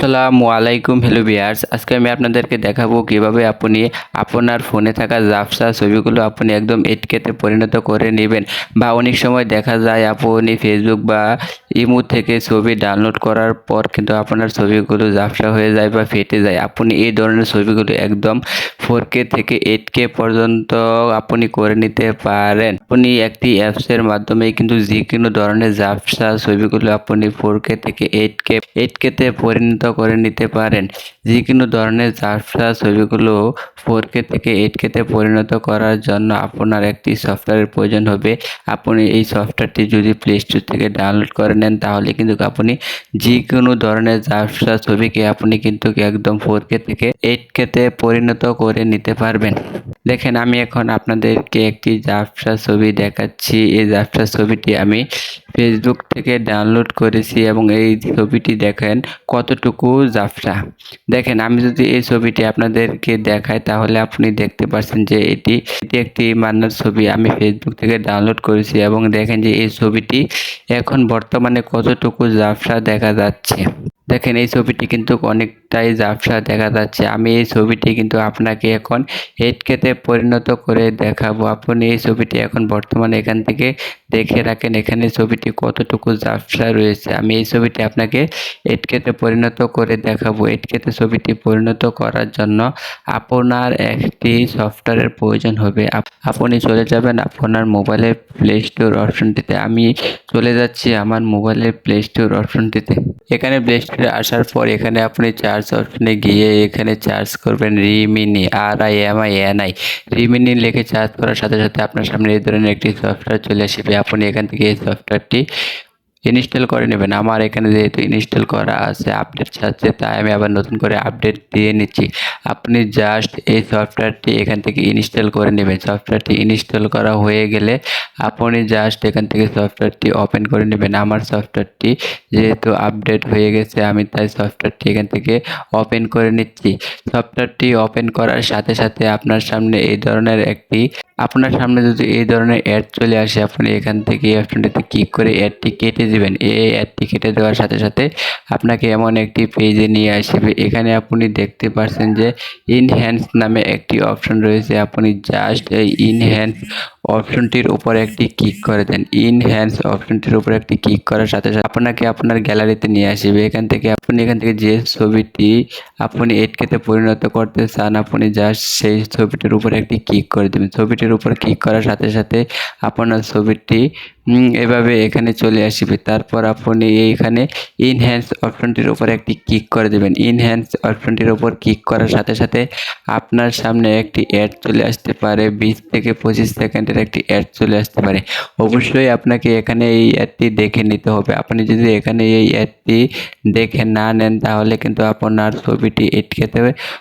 আসসালামু আলাইকুম হ্যালো বিয়ার্স আজকে আমি আপনাদেরকে দেখাবো কীভাবে আপনি আপনার ফোনে থাকা জাফসা ছবিগুলো আপনি একদম এটকেতে পরিণত করে নেবেন বা অনেক সময় দেখা যায় আপনি ফেসবুক বা ইমো থেকে ছবি ডাউনলোড করার পর কিন্তু আপনার ছবিগুলো জাফসা হয়ে যায় বা ফেটে যায়। আপনি এই ধরনের ছবিগুলো একদম ফোর কে থেকে এইট কে পর্যন্ত আপনি করে নিতে পারেন। আপনি একটি অ্যাপসের মাধ্যমে কিন্তু যে কোনো ধরনের জাফসা ছবিগুলো আপনি ফোর কে থেকে এইট কে এইট কেতে পরিণত করে নিতে পারেন। যে কোনো ধরনের জাফসা ছবিগুলো ফোর কে থেকে এইট কেতে পরিণত করার জন্য আপনার একটি সফটওয়্যারের প্রয়োজন হবে। আপনি এই সফটওয়্যারটি যদি প্লে স্টোর থেকে ডাউনলোড করে নেন, তাহলে কিন্তু আপনি যে কোনো ধরনের জাফসা ছবিকে আপনি কিন্তু একদম ফোর কে থেকে এইট কেতে পরিণত করে নিতে পারবেন। দেখেন, আমি এখন আপনাদেরকে একটি জাফসা ছবি দেখাচ্ছি। এই জাফসা ছবিটি আমি ফেসবুক থেকে ডাউনলোড করেছি এবং এই ছবিটি দেখেন কতটুকু জাফসা। দেখেন, আমি যদি এই ছবিটি আপনাদেরকে দেখাই, তাহলে আপনি দেখতে পাচ্ছেন যে এটি এটি একটি মান্নার ছবি। আমি ফেসবুক থেকে ডাউনলোড করেছি এবং দেখেন যে এই ছবিটি এখন বর্তমানে কতটুকু জাফসা দেখা যাচ্ছে। দেখেন, এই ছবিটি কিন্তু অনেকটাই জাফসা দেখা যাচ্ছে। আমি এই ছবিটি কিন্তু আপনাকে এখন এইটকেতে পরিণত করে দেখাবো। আপনি এই ছবিটি এখন বর্তমানে এখান থেকে দেখে রাখেন, এখানে ছবিটি কতটুকু জাফসা রয়েছে। আমি এই ছবিটি আপনাকে এইটকেতে পরিণত করে দেখাবো। এইটকেতে ছবিটি পরিণত করার জন্য আপনার একটি সফটওয়্যারের প্রয়োজন হবে। আপ- আপনি চলে যাবেন আপনার মোবাইলের প্লে স্টোর অপশনটিতে আমি চলে যাচ্ছি আমার মোবাইলের প্লে স্টোর অপশনটিতে এখানে প্লে স্টোরে আসার পর এখানে আপনি চার্জ অপশনে গিয়ে এখানে চার্জ করবেন Rimini R I M I N I Rimini লিখে চার্জ করার সাথে সাথে আপনার সামনে এই ধরনের একটি সফটওয়্যার চলে আসবে। আপনি এখান থেকে এই সফটওয়্যারটি ইনস্টল করে নেবেন। আমার এখানে যেহেতু ইনস্টল করা আছে আপডেট চাচ্ছে, তাই আমি আবার নতুন করে আপডেট দিয়ে নিচ্ছি। আপনি জাস্ট এই সফটওয়্যারটি এখান থেকে ইনস্টল করে নেবেন। সফটওয়্যারটি ইনস্টল করা হয়ে গেলে আপনি জাস্ট এখান থেকে সফটওয়্যারটি ওপেন করে নেবেন। আমার সফটওয়্যারটি যেহেতু আপডেট হয়ে গেছে, আমি তাই সফটওয়্যারটি এখান থেকে ওপেন করে নিচ্ছি। সফটওয়্যারটি ওপেন করার সাথে সাথে আপনার সামনে এই ধরনের একটি, আপনার সামনে যদি এই ধরনের অ্যাড চলে আসে, আপনি এখান থেকে অপশনটিতে ক্লিক করে অ্যাডটি কেটে দিবেন। এই অ্যাডটি কেটে দেওয়ার সাথে সাথে আপনাকে এমন একটি পেজে নিয়ে আসবে। এখানে আপনি দেখতে পাচ্ছেন যে ইনহ্যান্স নামে একটি অপশন রয়েছে। আপনি জাস্ট এই ইনহ্যান্স অপশনটির উপর একটি ক্লিক করে দেন। ইনহ্যান্স অপশনটির উপর একটি ক্লিক করার সাথে সাথে আপনাকে আপনার গ্যালারিতে নিয়ে আসবে। এখান থেকে আপনি এখান থেকে যে ছবিটি আপনি এইটকেতে পরিণত করতে চান, আপনি জাস্ট সেই ছবিটির উপর একটি ক্লিক করে দেবেন। ছবিটির উপর ক্লিক করার সাথে সাথে আপনার ছবিটি এভাবে এখানে চলে আসবে। তারপর আপনি এইখানে ইনহ্যান্স অপশনটির উপর একটি ক্লিক করে দেবেন। ইনহ্যান্স অপশনটির উপর ক্লিক করার সাথে সাথে আপনার সামনে একটি অ্যাড চলে আসতে পারে। বিশ থেকে পঁচিশ সেকেন্ডের একটি অ্যাড চলে আসতে পারে। অবশ্যই আপনাকে এখানে এই অ্যাডটি দেখে নিতে হবে। আপনি যদি এখানে এই অ্যাডটি দেখে না নেন, তাহলে কিন্তু আপনার ছবিটি এটকেতে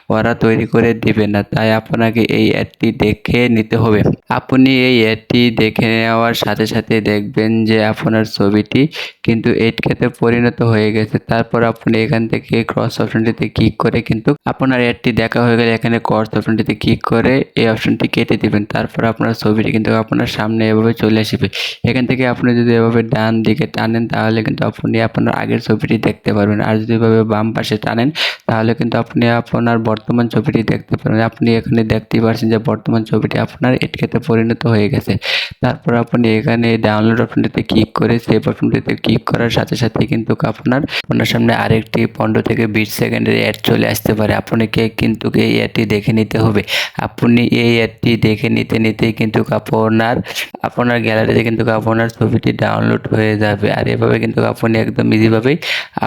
ওরা তৈরি করে দিবে না। তাই আপনাকে এই অ্যাডটি দেখে নিতে হবে। আপনি এই অ্যাডটি দেখে নেওয়ার সাথে সাথে দেখবেন যে আপনার ছবিটি কিন্তু এইটকেতে পরিণত হয়ে গেছে। তারপর আপনি এখান থেকে ক্রস অপশনটিতে ক্লিক করে কিন্তু আপনার অ্যাডটি দেখা হয়ে গেলে এখানে ক্রস অপশনটিতে ক্লিক করে এই অপশনটি কেটে দিবেন। তারপর আপনার ছবিটি কিন্তু আপনার সামনে এভাবে চলে আসবে। এখান থেকে আপনি যদি এভাবে ডান দিকে টানেন, তাহলে কিন্তু আপনি আপনার আগের ছবিটি দেখতে পারবেন। আর যদি এভাবে বাম পাশে টানেন, তাহলে কিন্তু আপনি আপনার বর্তমান ছবিটি দেখতে পারবেন। আপনি এখানে দেখতেই পারছেন যে বর্তমান ছবিটি আপনার এটকেতে পরিণত হয়ে গেছে। তারপর আপনি এখানে ডাউনলোড অপশনটিতে ক্লিক করে সেভ অপশনটিতে ক্লিক করার সাথে সাথে কিন্তু আপনার আপনার সামনে আরেকটি পনেরো থেকে বিশ সেকেন্ডের অ্যাড চলে আসতে পারে। আপনাকে কিন্তু এই অ্যাডটি দেখে নিতে হবে। আপনি এই অ্যাডটি দেখে নিতে, নিতেই কিন্তু আপনার আপনার গ্যালারিতে কিন্তু আপনার ছবিটি ডাউনলোড হয়ে যাবে। আর এভাবে কিন্তু আপনি একদম ইজিভাবেই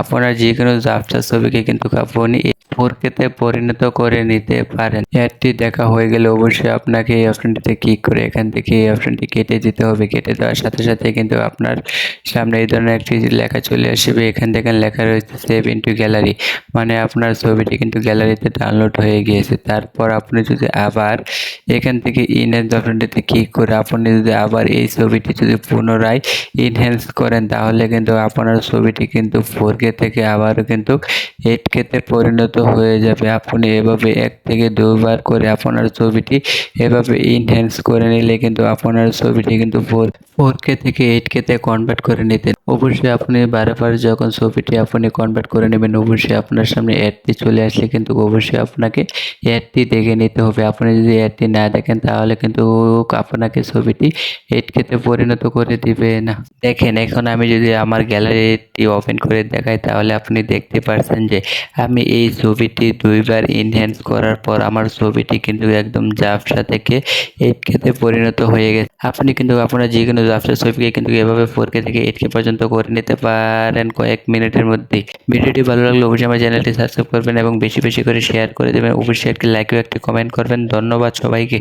আপনার যে কোনো জাফটার ছবিকে কিন্তু আপনি ফোর কেতে পরিণত করে নিতে পারেন। অ্যাডটি দেখা হয়ে গেলে অবশ্যই আপনাকে এই অপশনটিতে ক্লিক করে এখান থেকে এই অপশনটি কেটে দিতে হবে। কেটে দেওয়ার সাথে সাথে কিন্তু আপনার সামনে এই ধরনের একটি লেখা চলে আসবে। এখান থেকে লেখা রয়েছে সেভ ইন্টু গ্যালারি মানে আপনার ছবিটি কিন্তু গ্যালারিতে ডাউনলোড হয়ে গিয়েছে। তারপর আপনি যদি আবার এখান থেকে ইনহ্যান্স অপশনটিতে ক্লিক করে আপনি যদি আবার এই ছবিটি যদি পুনরায় ইনহ্যান্স করেন, তাহলে কিন্তু আপনার ছবিটি কিন্তু ফোর কে থেকে আবারও কিন্তু এইট কেতে পরিণত হয়ে যাবে। আপনি এভাবে এক থেকে দুবার করে আপনার ছবিটি এভাবে ইনহ্যান্স করে নিলে কিন্তু আপনার ছবিটি কিন্তু ফোর কে থেকে এইট কেতে কনভার্ট করে নিতে। অবশ্যই আপনি বারবার যখন ছবিটি আপনি কনভার্ট করে নেবেন, অবশ্যই আপনার সামনে অ্যাডটি চলে আসলে কিন্তু অবশ্যই আপনাকে অ্যাডটি দেখে নিতে হবে। আপনি যদি অ্যাডটি না দেখেন, তাহলে কিন্তু আপনাকে ছবিটি এইট কেতে পরিণত করে দিবে না। দেখেন, এখন আমি যদি আমার গ্যালারিটি ওপেন করে দেখাই, তাহলে আপনি দেখতে পাচ্ছেন যে আমি এই ছবিটি দুইবার ইনহ্যান্স করার পর আমার ছবিটি কিন্তু একদম জাফসা থেকে এইট কেতে পরিণত হয়ে গেছে। আপনি কিন্তু আপনার যে কোনো জাফসা ছবিকে কিন্তু এভাবে ফোর কে থেকে এইট কে পর্যন্ত করে নিতে পারেন কয়েক মিনিটের মধ্যে। ভিডিওটি ভালো লাগলে অবশ্যই আমার চ্যানেলটি সাবস্ক্রাইব করবেন এবং বেশি বেশি করে শেয়ার করে দেবেন। অবশ্যই একটি লাইক ও একটি কমেন্ট করবেন। ধন্যবাদ সবাইকে।